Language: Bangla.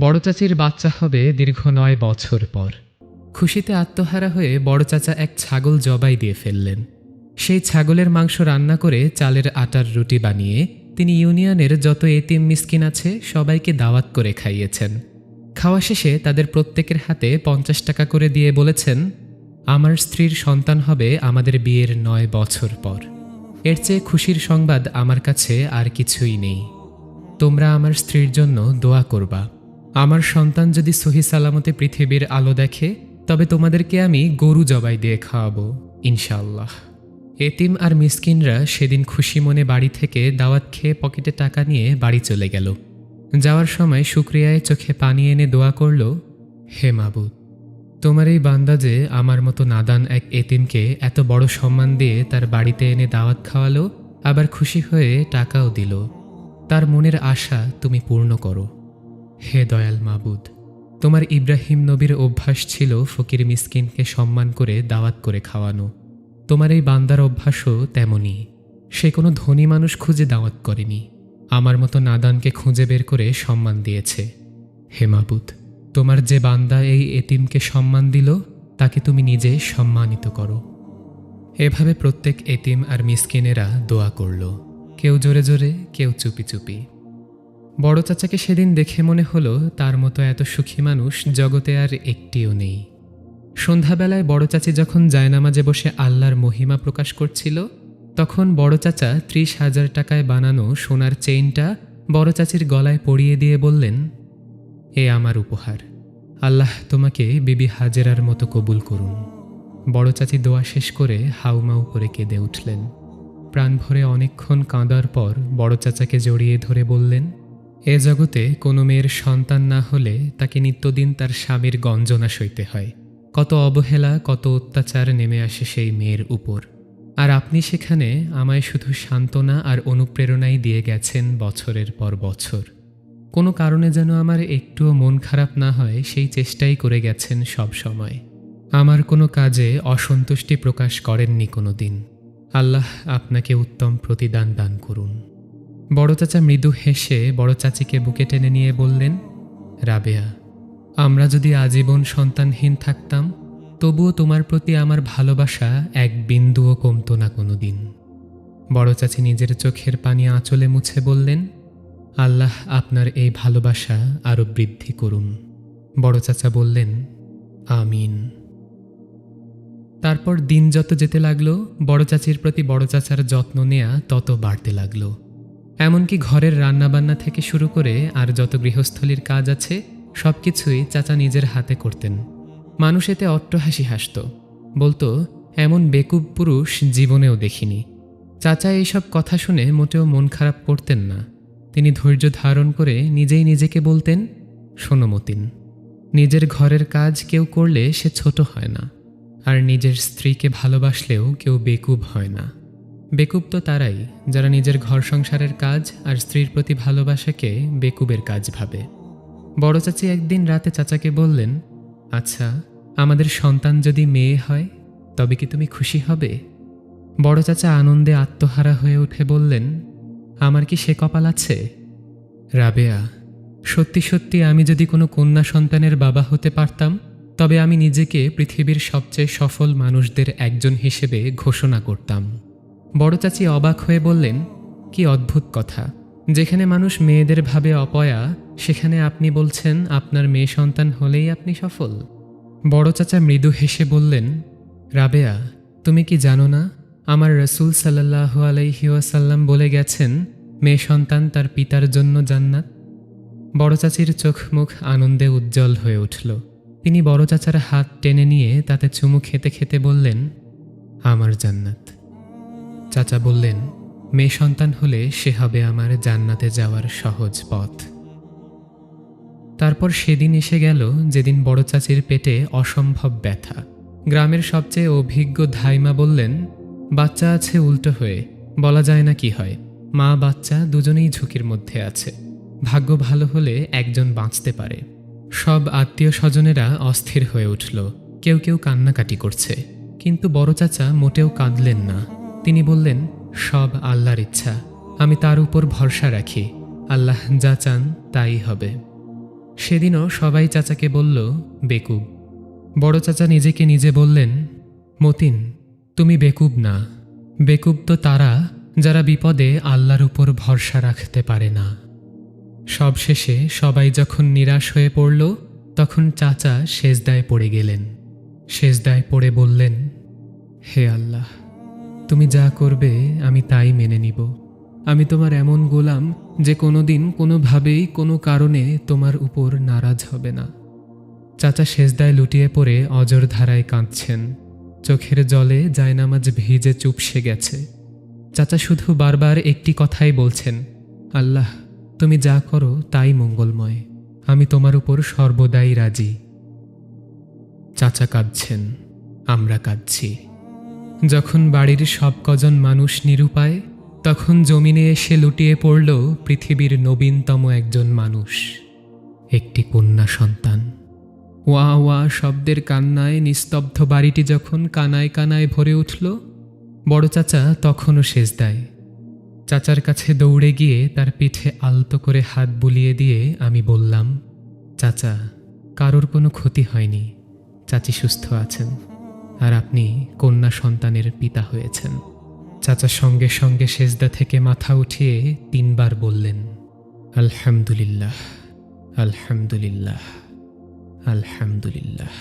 বড় চাচির বাচ্চা হবে দীর্ঘ নয় বছর পর। খুশিতে আত্মহারা হয়ে বড় চাচা এক ছাগল জবাই দিয়ে ফেললেন। সেই ছাগলের মাংস রান্না করে চালের আটার রুটি বানিয়ে তিনি ইউনিয়নের যত এতিম মিসকিন আছে সবাইকে দাওয়াত করে খাইয়েছেন। খাওয়া শেষে তাদের প্রত্যেকের হাতে পঞ্চাশ টাকা করে দিয়ে বলেছেন, আমার স্ত্রীর সন্তান হবে আমাদের বিয়ের নয় বছর পর। এর চেয়ে খুশির সংবাদ আমার কাছে আর কিছুই নেই। তোমরা আমার স্ত্রীর জন্য দোয়া করবা। আমার সন্তান যদি সহি সালামতে পৃথিবীর আলো দেখে, তবে তোমাদেরকে আমি গরু জবাই দিয়ে খাওয়াবো, ইনশাআল্লাহ। এতিম আর মিসকিনরা সেদিন খুশি মনে বাড়ি থেকে দাওয়াত খেয়ে পকেটে টাকা নিয়ে বাড়ি চলে গেল। যাওয়ার সময় শুক্রিয়ায় চোখে পানি এনে দোয়া করল, হে মাবুদ, তোমার এই বান্দা যে আমার মতো নাদান এক এতিমকে এত বড় সম্মান দিয়ে তার বাড়িতে এনে দাওয়াত খাওয়ালো, আবার খুশি হয়ে টাকাও দিল। তার মনের আশা তুমি পূর্ণ করো। হে দয়াল মাবুদ, তোমার ইব্রাহিম নবীর অভ্যাস ছিল ফকির মিসকিনকে সম্মান করে দাওয়াত করে খাওয়ানো। তোমার এই বান্দার অভ্যাসও তেমনই। সে কোনো ধনী মানুষ খুঁজে দাওয়াত করেনি। আমার মতো নাদানকে খুঁজে বের করে সম্মান দিয়েছে। হে মাবুদ, তোমার যে বান্দা এই এতিমকে সম্মান দিল, তাকে তুমি নিজে সম্মানিত করো। এভাবে প্রত্যেক এতিম আর মিসকিনেরা দোয়া করল। কেউ জোরে জোরে, কেউ চুপি চুপি। বড় চাচাকে সেদিন দেখে মনে হলো তার মতো এত সুখী মানুষ জগতে আর একটিও নেই। সন্ধ্যাবেলায় বড় চাচি যখন জায়নামাজে বসে আল্লাহর মহিমা প্রকাশ করছিল, তখন বড় চাচা ত্রিশ হাজার টাকায় বানানো সোনার চেইনটা বড় চাচির গলায় পরিয়ে দিয়ে বললেন, এ আমার উপহার। আল্লাহ তোমাকে বিবি হাজেরার মতো কবুল করুন। বড় চাচি দোয়া শেষ করে হাউমাউ করে কেঁদে উঠলেন। প্রাণ ভরে অনেকক্ষণ কাঁদার পর বড় চাচাকে জড়িয়ে ধরে বললেন এ জগতে কোনো মেয়ের সন্তান না হলে তাকে নিত্যদিন তার স্বামীর গঞ্জনা সইতে হয়। কত অবহেলা, কত অত্যাচার নেমে আসে সেই মেয়ের উপর। আর আপনি সেখানে আমায় শুধু সান্ত্বনা আর অনুপ্রেরণাই দিয়ে গেছেন বছরের পর বছর। কোনো কারণে যেন আমার একটুও মন খারাপ না হয়, সেই চেষ্টাই করে গেছেন সব সময়। আমার কোনো কাজে অসন্তুষ্টি প্রকাশ করেননি কোনো দিন। আল্লাহ আপনাকে উত্তম প্রতিদান দান করুন। বড় চাচা মৃদু হেসে বড় চাচিকে বুকে টেনে নিয়ে বললেন, রাবেয়া, আমরা যদি আজীবন সন্তানহীন থাকতাম, তবুও তোমার প্রতি আমার ভালোবাসা এক বিন্দুও কমতো না কোনো দিন বড় চাচি নিজের চোখের পানি আঁচলে মুছে বললেন, আল্লাহ আপনার এই ভালোবাসা আরও বৃদ্ধি করুন। বড় চাচা বললেন, আমিন। তারপর দিন যত যেতে লাগল, বড় চাচির প্রতি বড় চাচার যত্ন নেয়া তত বাড়তে লাগল। এমনকি ঘরের রান্নাবান্না থেকে শুরু করে আর যত গৃহস্থলীর কাজ আছে, সবকিছুই চাচা নিজের হাতে করতেন। মানুষ এতে অট্টহাসি হাসত। বলতো, এমন বেকুব পুরুষ জীবনেও দেখিনি। চাচা এইসব কথা শুনে মোটেও মন খারাপ করতেন না। তিনি ধৈর্য ধারণ করে নিজেই নিজেকে বলতেন, শোনো মতিন, নিজের ঘরের কাজ কেউ করলে সে ছোট হয় না, আর নিজের স্ত্রীকে ভালোবাসলেও কেউ বেকুব হয় না। বেকুব তো তারাই যারা নিজের ঘর সংসারের কাজ আর স্ত্রীর প্রতি ভালোবাসাকে বেকুবের কাজ ভাবে। বড় চাচি একদিন রাতে চাচাকে বললেন আচ্ছা আমাদের সন্তান যদি মেয়ে হয়, তবে কি তুমি খুশি হবে? বড় চাচা আনন্দে আত্মহারা হয়ে উঠে বললেন, আমার কি সে কপাল আছে? রাবেয়া, সত্যি সত্যি আমি যদি কোনো কন্যা সন্তানের বাবা হতে পারতাম, তবে আমি নিজেকে পৃথিবীর সবচেয়ে সফল মানুষদের একজন হিসেবে ঘোষণা করতাম। বড় চাচি অবাক হয়ে বললেন, কি অদ্ভুত কথা। যেখানে মানুষ মেয়েদের ভাবে অপয়া, সেখানে আপনি বলছেন আপনার মেয়ে সন্তান হলেই আপনি সফল। বড় চাচা মৃদু হেসে বললেন, রাবেয়া, তুমি কি জানো না, আমার রসুল সাল্লাহ আলাইহিওয়াসাল্লাম বলে গেছেন, মেয়ে সন্তান তার পিতার জন্য জান্নাত? বড় চাচির চোখ মুখ আনন্দে উজ্জ্বল হয়ে উঠল। তিনি বড় চাচার হাত টেনে নিয়ে তাতে চুমু খেতে খেতে বললেন, আমার জান্নাত। চাচা বললেন, মেয়ে সন্তান হলে সে হবে আমার জান্নাতে যাওয়ার সহজ পথ। তারপর সেদিন এসে গেল যেদিন বড় চাচির পেটে অসম্ভব ব্যথা। গ্রামের সবচেয়ে অভিজ্ঞ ধাইমা বললেন, বাচ্চা আছে উল্টো হয়ে, বলা যায় না কি হয়। মা, বাচ্চা দুজনেই ঝুঁকির মধ্যে আছে। ভাগ্য ভালো হলে একজন বাঁচতে পারে। সব আত্মীয় স্বজনেরা অস্থির হয়ে উঠল। কেউ কেউ কান্নাকাটি করছে। কিন্তু বড় চাচা মোটেও কাঁদলেন না। তিনি বললেন, সব আল্লাহর ইচ্ছা। আমি তার উপর ভরসা রাখি। আল্লাহ যা চান তাই হবে। সেদিনও সবাই চাচাকে বলল, বেকুব। বড় চাচা নিজেকে নিজে বললেন, মতিন, তুমি বেকুব না। বেকুব তো তারা যারা বিপদে আল্লাহর উপর ভরসা রাখতে পারে না। সবশেষে সবাই যখন নিরাশ হয়ে পড়ল, তখন চাচা সেজদায় পড়ে গেলেন। সেজদায় পড়ে বললেন, হে আল্লাহ তুমি যা করবে, আমি তাই মেনে নিব। আমি তোমার এমন গোলাম যে কোনোদিন কোনোভাবেই কোনো কারণে তোমার উপর নারাজ হবে না। চাচা সেজদায় লুটিয়ে পড়ে অজর ধারায় কাঁদছেন। চোখের জলে জায়নামাজ ভিজে চুপসে গেছে। চাচা শুধু বারবার একটি কথাই বলছেন, আল্লাহ, তুমি যা করো তাই মঙ্গলময়। আমি তোমার উপর সর্বদাই রাজি। চাচা কাঁদছেন, আমরা কাঁদছি। যখন বাড়ির সব কজন মানুষ নিরুপায়, তখন জমিনে এসে লুটিয়ে পড়ল পৃথিবীর নবীনতম একজন মানুষ, একটি কন্যা সন্তান। ওয়া ওয়া শব্দের কান্নায় নিস্তব্ধ বাড়িটি যখন কানায় কানায় ভরে উঠল, বড় চাচা তখনও শেষ দেয়। চাচার কাছে দৌড়ে গিয়ে তার পিঠে আলতো করে হাত বুলিয়ে দিয়ে আমি বললাম, চাচা, কারোর কোনো ক্ষতি হয়নি, চাচি সুস্থ আছেন। আর আপনি কন্যা সন্তানের পিতা হয়েছেন। চাচা সঙ্গে সঙ্গে সেজদা থেকে মাথা উঠিয়ে তিনবার বললেন, আলহামদুলিল্লাহ আলহামদুলিল্লাহ আলহামদুলিল্লাহ।